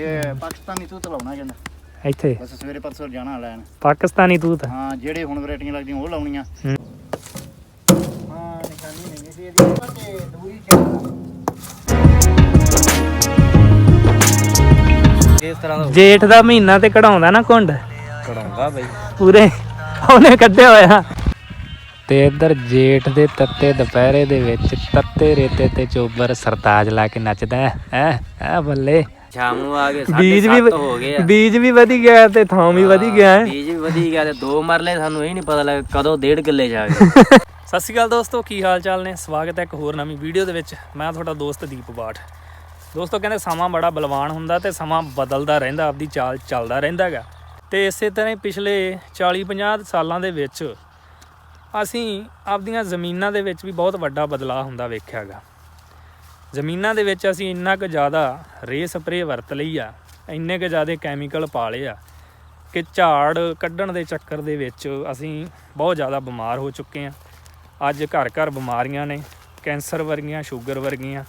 ਇਹ ਪਾਕਿਸਤਾਨੀ ਤੂਤ ਲਾਉਣਾ ਕਹਿੰਦਾ। ਇੱਥੇ? ਬਸ ਸਵੇਰੇ ਪਰਸੋਂ ਜਾਣਾ ਲੈਣ। ਪਾਕਿਸਤਾਨੀ ਤੂਤ ਹਾਂ ਜਿਹੜੇ ਹੁਣ ਵੈਰਾਈਟੀਆਂ ਲੱਗਦੀਆਂ ਉਹ ਲਾਉਣੀਆਂ। ਹੂੰ। ਹਾਂ ਨਿਸ਼ਾਨੀ ਨਹੀਂ ਸੀ ਇਹਦੀ ਤੇ ਦੂਰੀ ਚੱਲਦਾ ਇਸ ਤਰ੍ਹਾਂ ਦਾ? ਜੇਠ ਦਾ ਮਹੀਨਾ ਤੇ ਕਢਾਉਂਦਾ ਨਾ ਕੁੰਡ? ਕਢਾਉਂਦਾ ਬਈ। ਪੂਰੇ? ਉਹਨੇ ਕੱਢਿਆ ਹੋਇਆ। ਤੇ ਇੱਧਰ ਜੇਠ ਦੇ ਤੱਤੇ ਦੁਪਹਿਰੇ ਦੇ ਵਿੱਚ ਤੱਤੇ ਰੇਤੇ ਤੇ ਚੋਬਰ ਸਰਤਾਜ ਲਾ ਕੇ ਨੱਚਦਾ ਹੈ। ਹੈ? ਹੈ ਬੱਲੇ? ਸ਼ਾਮ ਨੂੰ ਆ ਕੇ ਬੀਜ ਵੀ 7:30 ਹੋ ਗਏ ਆ। ਬੀਜ ਵੀ ਵਧੀ ਗਿਆ ਤੇ ਥਾਂ ਵੀ ਵਧੀ ਗਿਆ ਹੈ। ਬੀਜ ਵੀ ਵਧੀ ਗਿਆ ਤੇ ਦੋ ਮਰਲੇ ਸਾਨੂੰ ਇਹ ਨਹੀਂ ਪਤਾ ਲੱਗਾ ਕਦੋਂ ਡੇਢ ਕਿੱਲੇ ਜਾ ਗਏ। ਸਤਿ ਸ਼੍ਰੀ ਅਕਾਲ ਦੋਸਤੋ ਕੀ ਹਾਲ ਚਾਲ ਨੇ? ਸਵਾਗਤ ਹੈ ਇੱਕ ਹੋਰ ਨਵੀਂ ਵੀਡੀਓ ਦੇ ਵਿੱਚ। ਮੈਂ ਤੁਹਾਡਾ ਦੋਸਤ ਦੀਪ ਬਾਠ। ਦੋਸਤੋ ਕਹਿੰਦੇ ਸਮਾਂ ਬੜਾ ਬਲਵਾਨ ਹੁੰਦਾ ਤੇ ਸਮਾਂ ਬਦਲਦਾ ਰਹਿੰਦਾ ਆਪਦੀ ਚਾਲ ਚੱਲਦਾ ਰਹਿੰਦਾ ਹੈਗਾ। ਤੇ ਇਸੇ ਤਰ੍ਹਾਂ ਹੀ ਪਿਛਲੇ 40-50 ਸਾਲਾਂ ਦੇ ਵਿੱਚ ਅਸੀਂ ਆਪਦੀਆਂ ਜ਼ਮੀਨਾਂ ਦੇ ਵਿੱਚ ਵੀ ਬਹੁਤ ਵੱਡਾ ਬਦਲਾਅ ਹੁੰਦਾ ਵੇਖਿਆਗਾ ਜ਼ਮੀਨਾਂ ਦੇ ਵਿੱਚ ਅਸੀਂ ਇੰਨਾ ਕੁ ਜ਼ਿਆਦਾ ਰੇ ਸਪਰੇ ਵਰਤ ਲਈ ਆ, ਇੰਨੇ ਕੁ ਜ਼ਿਆਦਾ ਕੈਮੀਕਲ ਪਾ ਲਏ ਆ ਕਿ ਝਾੜ ਕੱਢਣ ਦੇ ਚੱਕਰ ਦੇ ਵਿੱਚ ਅਸੀਂ ਬਹੁਤ ਜ਼ਿਆਦਾ ਬਿਮਾਰ ਹੋ ਚੁੱਕੇ ਹਾਂ ਅੱਜ ਘਰ ਘਰ ਬਿਮਾਰੀਆਂ ਨੇ, ਕੈਂਸਰ ਵਰਗੀਆਂ, ਸ਼ੂਗਰ ਵਰਗੀਆਂ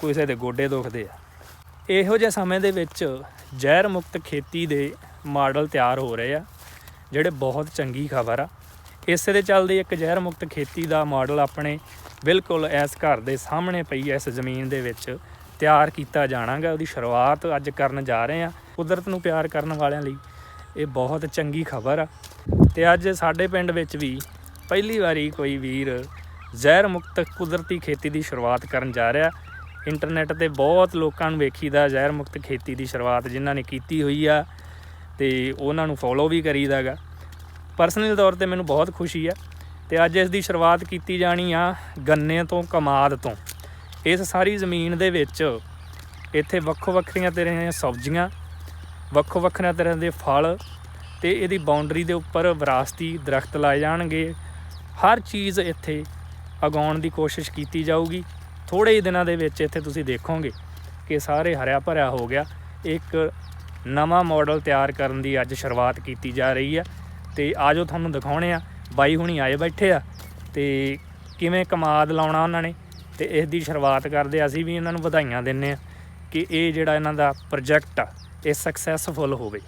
ਕਿਸੇ ਦੇ ਗੋਡੇ ਦੁਖਦੇ ਆ। ਇਹੋ ਜਿਹੇ ਸਮੇਂ ਦੇ ਵਿੱਚ ਜ਼ਹਿਰ ਮੁਕਤ ਖੇਤੀ ਦੇ ਮਾਡਲ ਤਿਆਰ ਹੋ ਰਹੇ ਆ, ਜਿਹੜੇ ਬਹੁਤ ਚੰਗੀ ਖਬਰ ਆ। ਇਸੇ ਦੇ ਚੱਲਦੇ ਇੱਕ ਜ਼ਹਿਰ ਮੁਕਤ ਖੇਤੀ ਦਾ ਮਾਡਲ ਆਪਣੇ ਬਿਲਕੁਲ ਇਸ ਘਰ ਦੇ ਸਾਹਮਣੇ ਪਈ ਇਸ ਜ਼ਮੀਨ ਦੇ ਵਿੱਚ ਤਿਆਰ ਕੀਤਾ ਜਾਣਾਗਾ, ਉਹਦੀ ਸ਼ੁਰੂਆਤ ਅੱਜ ਕਰਨ ਜਾ ਰਹੇ ਆ ਕੁਦਰਤ ਨੂੰ ਪਿਆਰ ਕਰਨ ਵਾਲਿਆਂ ਲਈ ਇਹ ਬਹੁਤ ਚੰਗੀ ਖਬਰ ਆ। ਤੇ ਅੱਜ ਸਾਡੇ ਪਿੰਡ ਵਿੱਚ ਵੀ ਪਹਿਲੀ ਵਾਰੀ ਕੋਈ ਵੀਰ ਜ਼ਹਿਰ ਮੁਕਤ ਕੁਦਰਤੀ ਖੇਤੀ ਦੀ ਸ਼ੁਰੂਆਤ ਕਰਨ ਜਾ ਰਿਹਾ। ਇੰਟਰਨੈਟ ਤੇ ਬਹੁਤ ਲੋਕਾਂ ਨੂੰ ਵੇਖੀਦਾ ਜ਼ਹਿਰ ਮੁਕਤ ਖੇਤੀ ਦੀ ਸ਼ੁਰੂਆਤ ਜਿਨ੍ਹਾਂ ਨੇ ਕੀਤੀ ਹੋਈ ਆ, ਤੇ ਉਹਨਾਂ ਨੂੰ ਫੋਲੋ ਵੀ ਕਰੀਦਾਗਾ। ਪਰਸਨਲ ਤੌਰ ਤੇ ਮੈਨੂੰ ਬਹੁਤ ਖੁਸ਼ੀ ਆ ਤੇ ਅੱਜ ਇਸ ਦੀ ਸ਼ੁਰੂਆਤ ਕੀਤੀ ਜਾਣੀ ਆ ਗੰਨੇ ਤੋਂ, ਕਮਾਦ ਤੋਂ। ਇਸ ਸਾਰੀ ਜ਼ਮੀਨ ਦੇ ਵਿੱਚ ਇੱਥੇ ਵੱਖੋ ਵੱਖਰੀਆਂ ਤਰ੍ਹਾਂ ਦੀਆਂ ਸਬਜ਼ੀਆਂ, ਵੱਖੋ ਵੱਖਰੀਆਂ ਤਰ੍ਹਾਂ ਦੇ ਫਲ ਤੇ ਇਹਦੀ ਬਾਉਂਡਰੀ ਦੇ ਉੱਪਰ ਵਿਰਾਸਤੀ ਦਰਖਤ ਲਾਏ ਜਾਣਗੇ। ਹਰ ਚੀਜ਼ ਇੱਥੇ ਉਗਾਉਣ ਦੀ ਕੋਸ਼ਿਸ਼ ਕੀਤੀ ਜਾਊਗੀ। ਥੋੜੇ ਹੀ ਦਿਨਾਂ ਦੇ ਵਿੱਚ ਇੱਥੇ ਤੁਸੀਂ ਦੇਖੋਗੇ ਕਿ ਸਾਰੇ ਹਰਿਆ ਭਰਿਆ ਹੋ ਗਿਆ। ਇੱਕ ਨਵਾਂ ਮਾਡਲ ਤਿਆਰ ਕਰਨ ਦੀ ਅੱਜ ਸ਼ੁਰੂਆਤ ਕੀਤੀ ਜਾ ਰਹੀ ਹੈ ਤੇ ਆਜੋ ਤੁਹਾਨੂੰ ਦਿਖਾਉਣੇ ਆ। ਬਾਈ ਹੁਣੀ ਆਏ ਬੈਠੇ ਆ ਤੇ ਕਿਵੇਂ ਕਮਾਦ ਲਾਉਣਾ ਉਹਨਾਂ ਨੇ ਤੇ ਇਸ ਦੀ ਸ਼ੁਰੂਆਤ ਕਰਦੇ ਅਸੀਂ ਵੀ ਇਹਨਾਂ ਨੂੰ ਵਧਾਈਆਂ ਦਿੰਨੇ ਆ ਕਿ ਇਹ ਜਿਹੜਾ ਇਹਨਾਂ ਦਾ ਪ੍ਰੋਜੈਕਟ ਆ, ਇਹ ਸਕਸੈਸਫੁਲ ਹੋਵੇ।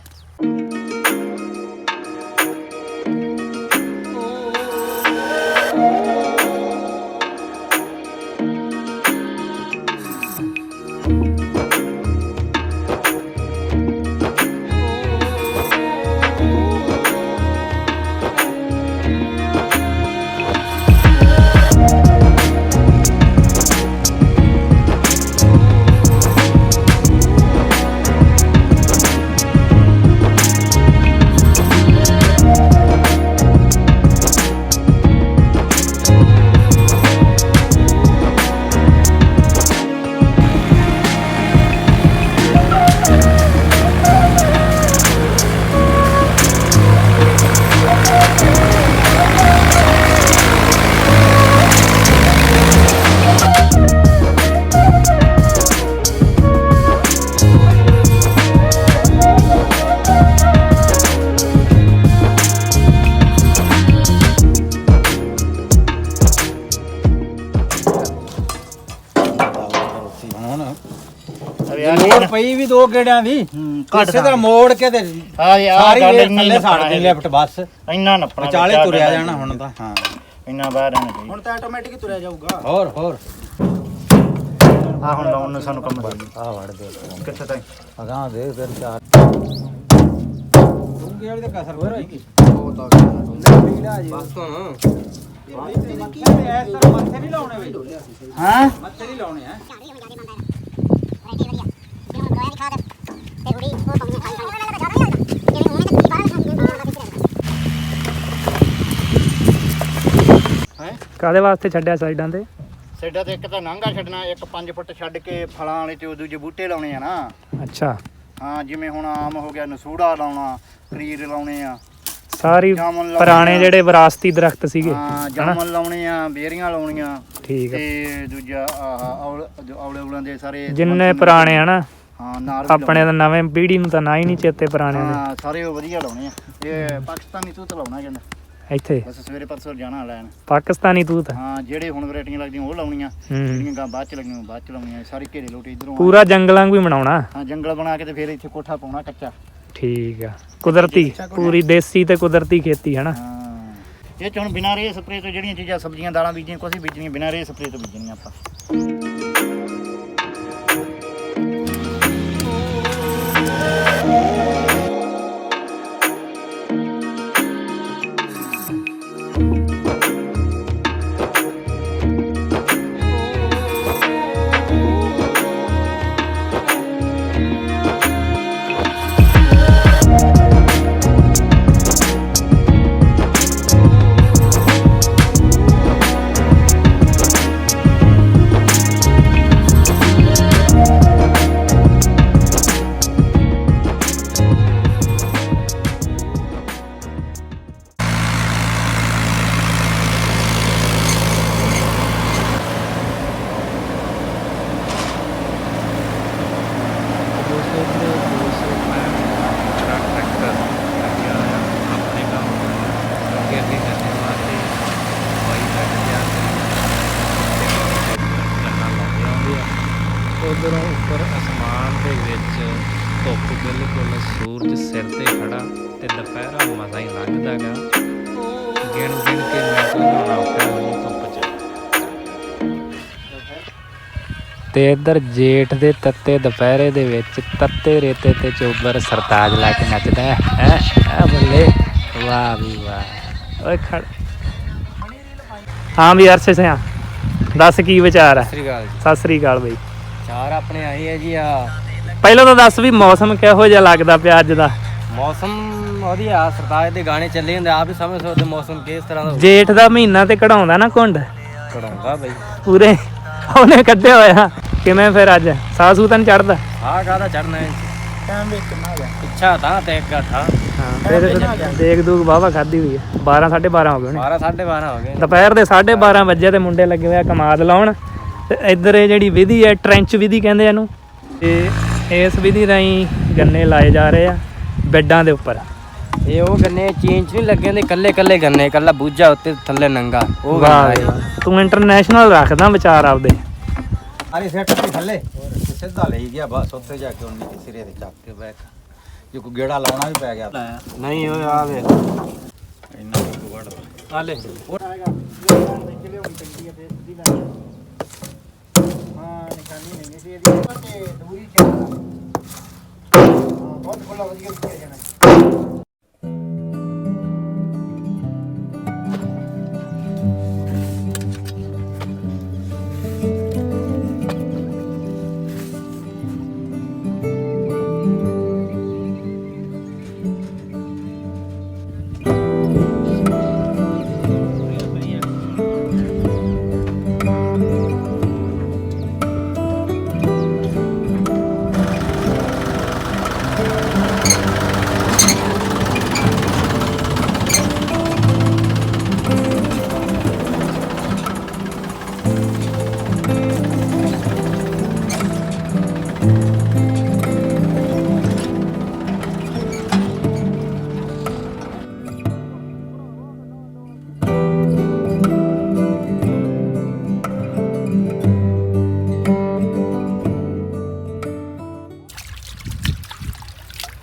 ਵੀ ਦੋ ਗੇੜਿਆਂ ਦੀ। ਹੂੰ, ਘੱਟ ਇਸੇ ਤਰ੍ਹਾਂ ਮੋੜ ਕੇ ਤੇ ਆ ਯਾਰ ਸਾਰੀ ਗੱਲ ਵੇਲ ਇੰਨੀ ਥੱਲੇ ਸਾੜ ਨੱਪਣਾ ਦੀ ਹੈ। ਲੈਫਟ ਬੱਸ। ਇੰਨਾ ਨੱਪਣਾ ਵਿਚਾਲੇ ਵਿੱਚ ਤੁਰਿਆ ਜਾਣਾ ਹੁਣ ਤਾਂ ਹਾਂ। ਇੰਨਾ ਬਾਹਰ ਰਹਿਣਾ ਚਾਹੀਦਾ ਹੁਣ ਤਾਂ ਆਟੋਮੈਟਿਕ ਤੁਰਿਆ ਜਾਊਗਾ। ਹੋਰ ਹੋਰ। ਆ ਹੁਣ ਲਾਉਣ ਨੂੰ ਸਾਨੂੰ ਕੰਮ ਦੇ ਆ ਵੜ ਦੇ। ਕਿੱਥੇ ਤਾਈ ਅਗਾਂ ਦੇ ਇਧਰ ਚਾਰ ਡੂੰਗੇ ਵਾਲੀ ਤਾਂ ਕਸਰ ਹੋ ਰਹੀ। ਬਸ ਤੋਂ ਮੱਥੇ ਨਹੀਂ ਲਾਉਣੇ ਬਈ। ਹਾਂ। ਮੱਥੇ ਨਹੀਂ ਲਾਉਣੇ ਆ। ਕਾਦੇ ਵਾਸਤੇ ਛੱਡਿਆ ਸਾਈਡਾਂ ਤੇ? ਸੈਡਾ ਤੇ ਇੱਕ ਤਾਂ ਨਾਂਗਾ ਛੱਡਣਾ ਇੱਕ 5 ਫੁੱਟ ਛੱਡ ਕੇ ਫਲਾਂ ਵਾਲੇ ਤੇ ਦੂਜੇ ਬੂਟੇ ਲਾਉਣੇ ਆ ਨਾ। ਅੱਛਾ। ਹਾਂ ਜਿਵੇਂ ਹੁਣ ਆਮ ਹੋ ਗਿਆ ਨਸੂੜਾ ਲਾਉਣਾ ਕਰੀਰ ਲਾਉਣੇ ਆ। ਸਾਰੀ ਲਾਉਣੇ ਪੁਰਾਣੇ ਆ। ਜਿਹੜੇ ਵਿਰਾਸਤੀ ਦਰਖਤ ਸੀਗੇ ਹਾਂ ਜਾਮਨ ਲਾਉਣੇ ਆ ਬੇਰੀਆਂ ਲਾਉਣੀਆਂ ਠੀਕ ਆ। ਤੇ ਦੂਜਾ ਆਹ ਔਲ ਜੋ ਔਲੇ ਔਲਾਂ ਦੇ ਸਾਰੇ ਜਿੰਨੇ ਪੁਰਾਣੇ ਆ। ਨਾ ਹਾਂ ਨਾਰ ਵੀ ਆਪਣੇ ਤਾਂ ਨਵੇਂ ਪੀੜ੍ਹੀ ਨੂੰ ਤਾਂ ਨਾ ਹੀ ਨਹੀਂ ਚੇਤੇ ਲਾਉਣੇ। ਦੇ। ਹਾਂ ਸਾਰੇ ਉਹ ਵਧੀਆ ਲਾਉਣੇ ਆ। ਇਹ ਪਾਕਿਸਤਾਨੀ ਤੂਤ ਲਾਉਣਾ ਕਹਿੰਦਾ। ਇੱਥੇ। ਬਸ ਸਵੇਰੇ ਪਰਸੋਂ ਜਾਣਾ ਲੈਣ। ਪਾਕਿਸਤਾਨੀ ਤੂਤ ਹਾਂ। ਜਿਹੜੇ ਹੁਣ ਵੈਰਾਈਟੀਆਂ ਲੱਗਦੀਆਂ ਉਹ ਲਾਉਣੀਆਂ। ਜਿਹੜੀਆਂ ਗਾਂ ਬਾਅਦ ਚ ਲੱਗੀਆਂ ਬਾਅਦ ਚ ਲਾਉਣੀਆਂ। ਸਾਰੀ ਘੇਰੇ ਲੋਟੇ ਇਧਰੋਂ ਪੂਰਾ ਜੰਗਲਾਂ ਵੀ ਬਣਾਉਣਾ। ਹਾਂ ਜੰਗਲ ਬਣਾ ਕੇ ਤੇ ਫਿਰ ਇੱਥੇ ਕੋਠਾ ਪਾਉਣਾ ਕੱਚਾ। ਠੀਕ ਆ। ਕੁਦਰਤੀ ਪੂਰੀ ਦੇਸੀ ਤੇ ਕੁਦਰਤੀ ਖੇਤੀ ਹਨਾ? ਹਾਂ। ਇਹ ਚ ਹੁਣ ਬਿਨਾਂ ਰੇ ਸਪਰੇ ਤੋਂ ਜਿਹੜੀਆਂ ਚੀਜ਼ਾਂ ਸਬਜ਼ੀਆਂ ਦਾਲਾਂ ਬੀਜੀਆਂ ਵੀ ਬੀਜਣੀਆਂ ਬਿਨਾਂ ਰੇ ਸਪਰੇ ਤੋਂ ਬੀਜਣੀਆਂ ਆਪਾਂ। ਤੇ ਇੱਧਰ ਜੇਠ ਦੇ ਤੱਤੇ ਦੁਪਹਿਰੇ ਦੇ ਵਿੱਚ ਤੱਤੇ ਰੇਤੇ ਤੇ ਚੋਬਰ ਸਰਤਾਜ ਲਾ ਕੇ ਨੱਚਦਾ ਹੈ। ਹੈ? ਆ ਬੱਲੇ? ਵਾਹ ਵੀ ਵਾਹ। ਓਏ ਖੜ। ਹਾਂ ਵੀ ਅਰਸ਼ ਸਿਆ ਦੱਸ ਕੀ ਵਿਚਾਰ ਹੈ? ਸ੍ਰੀ ਅਕਾਲ ਜੀ। ਸਤਿ ਸ੍ਰੀ ਅਕਾਲ ਬਈ। ਚਾਰ ਆਪਣੇ ਆਏ ਹੈ ਜੀ ਆ। ਪਹਿਲਾਂ ਤਾਂ ਦੱਸ ਵੀ ਮੌਸਮ ਕਿਹੋ ਜਿਹਾ ਲੱਗਦਾ ਪਿਆ ਅੱਜ ਦਾ? ਮੌਸਮ ਵਧੀਆ ਸਰਤਾਜ ਦੇ ਗਾਣੇ ਚੱਲੇ ਹੁੰਦੇ ਆਪ ਹੀ ਸਮਝ ਸਕਦੇ ਮੌਸਮ ਕਿਸ ਤਰ੍ਹਾਂ ਦਾ ਜੇਠ ਦਾ ਮਹੀਨਾ ਤੇ ਕਢਾਉਂਦਾ ਨਾ ਕੁੰਡ? ਕਢਾਉਂਦਾ ਬਈ। ਪੂਰੇ? ਉਹਨੇ ਕੱਢਿਆ ਹੋਇਆ। ਕਿਵੇਂ ਫਿਰ ਅੱਜ? ਸਾਹ ਸੂ ਤਾਂ ਨੀ ਚੜਦਾ ਆ ਕਾਹਦਾ ਚੜਨਾ ਹੈ ਟਾਈਮ ਵੇਖ ਕਿੰਨਾ ਹੋ ਗਿਆ ਇੱਛਾ ਤਾਂ ਤੇ ਇੱਕ ਥਾ ਹਾਂ ਫਿਰ ਦੇਖ ਦੂਖ ਵਾਵਾ ਖਾਦੀ ਹੋਈ ਹੈ 12 12:30 ਹੋ ਗਏ ਨੇ 12 12:30 ਹੋ ਗਏ। ਦੁਪਹਿਰ ਦੇ 12:30 ਵਜੇ ਤੇ ਮੁੰਡੇ ਲੱਗੇ ਹੋਏ ਆ ਕਮਾਦ ਲਾਉਣ। ਤੇ ਇੱਧਰ ਇਹ ਜਿਹੜੀ ਵਿਧੀ ਹੈ ਟ੍ਰੈਂਚ ਵਿਧੀ ਕਹਿੰਦੇ ਇਹਨੂੰ। ਤੇ ਇਸ ਵਿਧੀ ਰਾਹੀਂ ਗੰਨੇ ਲਾਏ ਜਾ ਰਹੇ ਆ ਬੈੱਡਾਂ ਦੇ ਉੱਪਰ। ਇਹ ਉਹ ਗੰਨੇ ਚੇਂਜ ਨਹੀਂ ਲੱਗੇ ਹੁੰਦੇ ਕੱਲੇ ਕੱਲੇ ਗੰਨੇ ਕੱਲਾ ਬੂਝਾ ਉੱਤੇ ਥੱਲੇ ਨੰਗਾ। ਉਹ ਵਾਹ। ਤੂੰ ਇੰਟਰਨੈਸ਼ਨਲ ਰੱਖਦਾ ਵਿਚਾਰ ਆਪਦੇ। ਅਰੇ ਸੈੱਟ ਤੇ ਥੱਲੇ। ਸਿੱਧਾ ਲਈ ਗਿਆ ਬਸ ਉੱਥੇ ਜਾ ਕੇ ਉਹਨੇ ਸਿਰੇ ਤੇ ਚੱਕ ਕੇ ਬੈਕ ਜੇ ਕੋਈ ਗੇੜਾ ਲਾਉਣਾ ਵੀ ਪੈ ਗਿਆ ਨਹੀਂ ਉਹ ਆ ਵੇ ਇੰਨਾ ਕੁ ਵੜ ਆ ਲੈ। ਹਾਂ ਨਿਸ਼ਾਨੀ ਨਹੀਂ ਸੀ ਇਹਦੀ ਤੇ ਦੂਰੀ ਚ ਹਾਂ ਬਹੁਤ ਖੁੱਲਾ ਵਧੀਆ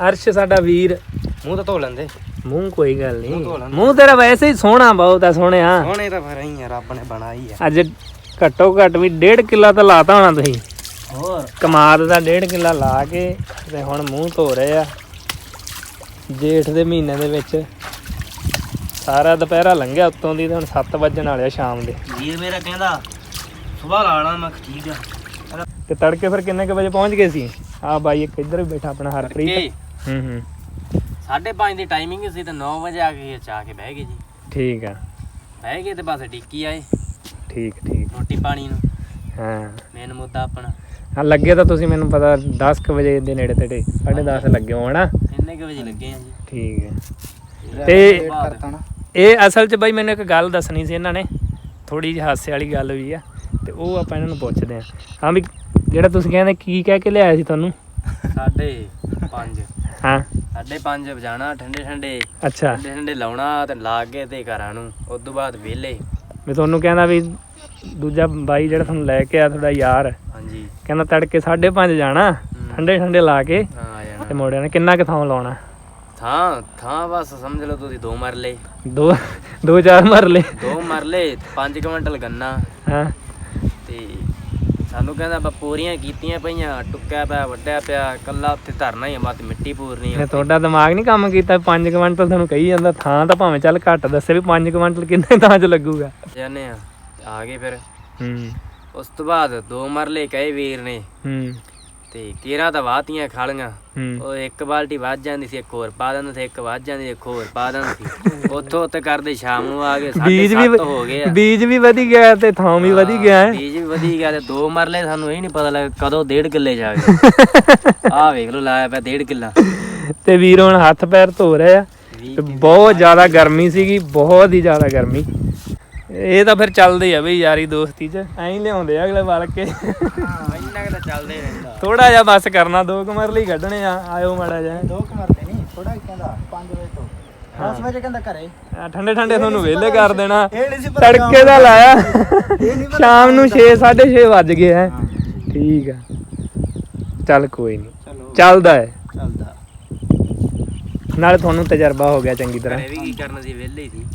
ਅਰਸ਼ ਸਾਡਾ ਵੀਰ। ਮੂੰਹ ਤਾਂ ਧੋ ਲੈਂਦੇ। ਮੂੰਹ ਕੋਈ ਗੱਲ ਧੋ ਨਹੀਂ। ਲੈਂਦੇ। ਮੂੰਹ ਤੇਰਾ ਵੈਸੇ ਹੀ ਸੋਹਣਾ ਬਹੁਤ ਆ ਸੋਹਣਿਆ। ਸੋਹਣੇ ਤਾਂ ਫਿਰ ਹੀ ਆ ਰੱਬ ਨੇ ਬਣਾਈ ਆ। ਅੱਜ ਘੱਟੋ ਘੱਟ ਵੀ ਡੇਢ ਕਿੱਲਾ ਤਾਂ ਲਾਤਾ ਹੋਣਾ ਤੁਸੀਂ। ਹੋਰ? ਕਮਾਦ ਦਾ ਡੇਢ ਕਿੱਲਾ ਲਾ ਕੇ ਤੇ ਹੁਣ ਮੂੰਹ ਧੋ ਰਹੇ ਆ। ਜੇਠ ਦੇ ਮਹੀਨੇ ਦੇ ਵਿੱਚ ਸਾਰਾ ਦੁਪਹਿਰਾ ਲੰਘਿਆ ਉੱਤੋਂ ਦੀ ਤੇ ਹੁਣ 7 ਵੱਜਣ ਵਾਲੇ ਆ ਸ਼ਾਮ ਦੇ। ਵੀਰ ਮੇਰਾ ਕਹਿੰਦਾ ਸੁਬਾਹ ਲਾਣਾ ਮੈਂ ਕਿਹਾ ਠੀਕ ਆ। ਤੇ ਤੜਕੇ ਫਿਰ ਕਿੰਨੇ ਕੁ ਵਜੇ ਪਹੁੰਚ ਗਏ ਸੀ? ਆ ਬਾਈ ਇੱਕ ਇੱਧਰ ਵੀ ਬੈਠਾ ਆਪਣਾ ਹਰਪ੍ਰੀਤ। ਹੂੰ ਹੂੰ। 5:30 ਦੀ ਟਾਈਮਿੰਗ ਸੀ ਤੇ 9 ਵਜੇ ਆ ਕੇ ਚਾ ਕੇ ਬਹਿ ਗਏ ਜੀ। ਠੀਕ ਆ। ਬਹਿ ਗਏ ਤੇ ਬਸ ਡਿੱਕੀ ਆਏ। ਠੀਕ ਠੀਕ। ਰੋਟੀ ਪਾਣੀ ਨੂੰ। ਹਾਂ। ਮੇਨ ਮੁੱਦਾ ਆਪਣਾ। ਹਾਂ ਲੱਗੇ ਤਾਂ ਤੁਸੀਂ ਮੈਨੂੰ ਪਤਾ 10 ਕੁ ਵਜੇ ਦੇ ਨੇੜੇ ਤੇੜੇ 10:30 ਲੱਗੇ ਹੋ ਹਨਾ ਇੰਨੇ ਕੁ ਵਜੇ ਲੱਗੇ ਆ ਜੀ। ਠੀਕ ਹੈ ਤੇ ਇਹ ਅਸਲ 'ਚ ਬਾਈ ਮੈਨੂੰ ਇੱਕ ਗੱਲ ਦੱਸਣੀ ਸੀ ਇਹਨਾਂ ਨੇ ਥੋੜੀ ਜਿਹੀ ਹਾਸੇ ਵਾਲੀ ਗੱਲ ਵੀ ਆ ਤੇ ਉਹ ਆਪਾਂ ਇਹਨਾਂ ਨੂੰ ਪੁੱਛਦੇ ਆ। ਹਾਂ ਵੀ ਜਿਹੜਾ ਤੁਸੀਂ ਕਹਿੰਦੇ ਕੀ ਕਹਿ ਕੇ ਲਿਆਇਆ ਸੀ ਤੁਹਾਨੂੰ? ਸਾਢੇ 5 ਹਾਂ। ਸਾਢੇ ਪੰਜ ਵਜਾਣਾ ਠੰਡੇ ਠੰਡੇ। ਅੱਛਾ। ਠੰਡੇ ਠੰਡੇ ਲਾਉਣਾ ਤੇ ਲਾ ਕੇ ਤੇ ਘਰਾਂ ਨੂੰ। ਉਸ ਤੋਂ ਬਾਅਦ ਵਿਹਲੇ। ਮੈਂ ਤੁਹਾਨੂੰ ਕਹਿੰਦਾ ਵੀ ਦੂਜਾ ਬਾਈ ਜਿਹੜਾ ਤੁਹਾਨੂੰ ਲੈ ਕੇ ਆ ਤੁਹਾਡਾ ਯਾਰ। ਹਾਂਜੀ। ਕਹਿੰਦਾ ਤੜਕੇ 5:30 ਜਾਣਾ ਠੰਡੇ ਠੰਡੇ ਲਾ ਕੇ ਹਾਂ ਜਾਣਾ। ਤੇ ਮੋੜਿਆਂ ਨੇ ਕਿੰਨਾ ਕੁ ਥਾਂ ਲਾਉਣਾ? ਥਾਂ ਥਾਂ ਬਸ ਸਮਝ ਲਓ ਤੁਸੀਂ ਦੋ ਮਰਲੇ। ਦੋ ਦੋ ਚਾਰ ਮਰਲੇ। ਦੋ ਮਰਲੇ 5 ਕੁਇੰਟਲ ਗੰਨਾ। ਹਾਂ। ਤੇ ਸਾਨੂੰ ਕਹਿੰਦਾ ਬਾ ਪੂਰੀਆਂ ਕੀਤੀਆਂ ਪਈਆਂ ਟੁੱਕਿਆ ਪਿਆ ਵੱਡਿਆ ਪਿਆ ਕੱਲਾ ਉੱਥੇ ਧਰਨਾ ਹੀ ਆ ਮਤ ਮਿੱਟੀ ਪੂਰਨੀ ਤੇ ਆ ਤੁਹਾਡਾ ਦਿਮਾਗ ਨਹੀਂ ਕੰਮ ਕੀਤਾ 5 ਕੁਇੰਟਲ ਤੁਹਾਨੂੰ ਕਹੀ ਜਾਂਦਾ ਥਾਂ ਤਾਂ ਭਾਵੇਂ ਚੱਲ ਘੱਟ ਦੱਸੇ ਵੀ 5 ਕੁਇੰਟਲ ਕਿੰਨੇ ਥਾਂ 'ਚ ਲੱਗੂਗਾ। ਜਾਨੇ ਆ ਆ ਗਏ ਫਿਰ। ਹੂੰ। ਉਸ ਤੋਂ ਬਾਅਦ ਦੋ ਮਰਲੇ ਕਹੇ ਵੀਰ ਨੇ ਹੂੰ। ਤੇ ਕੇਰਾ ਤਾਂ ਵਾਤੀਆਂ ਖਾਲੀਆਂ ਹੂੰ। ਉਹ ਇੱਕ ਬਾਲਟੀ ਵੱਜ ਜਾਂਦੀ ਸੀ ਇੱਕ ਹੋਰ ਪਾ ਦਿੰਦੇ ਸੀ ਇੱਕ ਵੱਜ ਜਾਂਦੀ ਸੀ ਇੱਕ ਹੋਰ ਪਾ ਦਿੰਦੇ ਸੀ। ਉੱਥੋਂ ਉੱਤੇ ਕਰਦੇ ਸ਼ਾਮ ਨੂੰ ਆ ਗਏ ਬੀਜ ਵੀ 7:30 ਹੋ ਗਏ ਆ। ਬੀਜ ਵੀ ਵਧੀ ਗਿਆ ਤੇ ਥਾਂ ਵੀ ਵਧੀ ਗਿਆ ਹੈ। ਬੀਜ ਵੀ ਵਧੀ ਗਿਆ ਤੇ ਦੋ ਮਰਲੇ ਸਾਨੂੰ ਇਹ ਨਹੀਂ ਪਤਾ ਲੱਗਾ ਕਦੋਂ ਡੇਢ ਕਿੱਲੇ ਜਾ ਗਏ। ਆਹ ਵੇਖ ਲਓ ਲਾਇਆ ਪਿਆ ਡੇਢ ਕਿੱਲਾ। ਤੇ ਵੀਰ ਹੁਣ ਹੱਥ ਪੈਰ ਧੋ ਰਹੇ ਆ। ਤੇ ਬਹੁਤ ਜ਼ਿਆਦਾ ਗਰਮੀ ਸੀਗੀ ਬਹੁਤ ਹੀ ਜ਼ਿਆਦਾ ਗਰਮੀ। ਇਹ ਤਾਂ ਫਿਰ ਚੱਲਦੇ ਆ ਬਈ ਯਾਰੀ ਦੋਸਤੀ 'ਚ। ਐਂ ਹੀ ਲਿਆਉਂਦੇ ਆ ਅਗਲੇ ਵਲ ਕੇ। ਇੰਨਾ ਕਿ ਤਾਂ ਚੱਲਦੇ ਰਹਿੰਦਾ ਥੋੜਾ ਜਿਹਾ ਬਸ ਕਰਨਾ ਦੋ ਕਮਰ ਲਈ ਕੱਢਣੇ ਆ ਆਇਓ ਮਾੜਾ ਜਿਹਾ। ਦੋ ਕੁ ਮਰਦੇ ਨਹੀਂ ਥੋੜਾ ਕਹਿੰਦਾ 5 ਵਜੇ ਤੋਂ। 10 ਵਜੇ ਕਹਿੰਦਾ ਘਰੇ। ਆ ਠੰਡੇ ਠੰਡੇ ਤੁਹਾਨੂੰ ਵਿਹਲੇ ਕਰ ਦੇਣਾ। ਤੜਕੇ ਦਾ ਲਾਇਆ। ਇਹ ਨਹੀਂ ਸ਼ਾਮ ਨੂੰ 6 6:30 ਵੱਜ ਗਏ ਹੈ ਠੀਕ ਆ। ਚੱਲ ਕੋਈ ਨਹੀਂ। ਚਲੋ। ਚੱਲਦਾ ਹੈ ਚੱਲਦਾ। ਨਾਲੇ ਤੁਹਾਨੂੰ ਤਜਰਬਾ ਹੋ ਗਿਆ ਚੰਗੀ ਤਰ੍ਹਾਂ। ਘਰੇ ਵੀ ਕੀ ਕਰਨਾ ਸੀ ਵਿਹਲੇ ਹੀ ਸੀ।